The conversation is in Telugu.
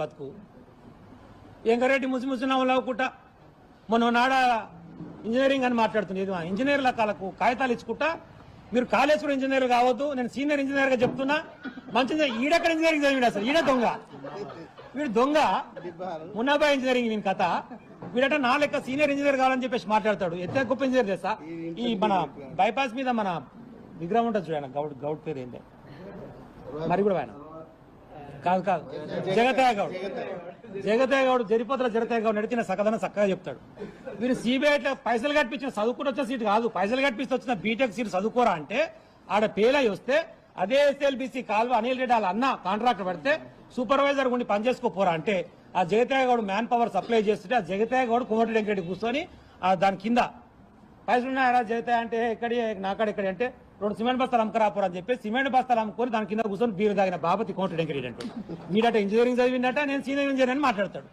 బతుకు. ఎంకరెడ్డి ముసి ముసి నవ్వుకుంటా మొన్న నాడ ఇంజనీరింగ్ అని మాట్లాడుతుంది. ఇది ఇంజనీర్ల కాలకు కాగితాలు ఇచ్చుకుంటా. మీరు కాలేజ్ కూడా ఇంజనీర్ కావద్దు. నేను సీనియర్ ఇంజనీర్గా చెప్తున్నా. మంచి ఇంజనీర్- ఈడెక్కడ ఇంజనీరింగ్ చదివిడు అసలు ఈడ దొంగ. వీడు దొంగ. మున్నాబాయ్ ఇంజనీరింగ్ నేను కథ. వీడట నా లెక్క సీనియర్ ఇంజనీర్ కావాలని చెప్పేసి మాట్లాడతాడు. ఎంత గొప్ప ఇంజనీర్ చేస్తా ఈ మన బైపాస్ మీద మన విగ్రహం ఉంటుంది చూడండి గౌడ్ గౌడ్ పేరు ఏంటి? మరి కూడా ఆయన. కాదు కాదు. జగతయ్య గౌడ్ జగతయ్య గౌడ్ జరిపోతల జగతయ్య గౌడ్ నడిచిన సకదన చక్కగా చెప్తాడు వీరు సిబిఐ పైసలు కట్టించిన చదువుకుని వచ్చిన సీట్ కాదు. పైసలు కట్టిస్తే వచ్చిన బీటెక్ సీట్ చదువుకోరా అంటే ఆడ పేలై వస్తే అదే ఎస్ఎల్బిసి కాల్వ అనిల్ రెడ్డి వాళ్ళ అన్న కాంట్రాక్ట్ పడితే సూపర్వైజర్ ఉండి పనిచేసుకోపోరా అంటే ఆ Jagathaiah Goud man power supply చేస్తుంటే ఆ జగతయ్య గౌడ్ కోమటి కూర్చొని దాని కింద పైసలు ఉన్నాయా అంటే ఎక్కడి నాకాడ ఎక్కడి అంటే రెండు సిమెంట్ బస్తాలు అమ్మకరాపురం అని చెప్పి సిమెంట్ బస్తాలు అమ్ముకొని దాని కింద కూర్చొని బీరు తాగిన బాబతి కోమటి వెంకరెడ్డి అంటాడు. మీడట ఇంజనీరింగ్ చదివిందట నేను సీనియర్ ఇంజనీర్ అని మాట్లాడతాడు.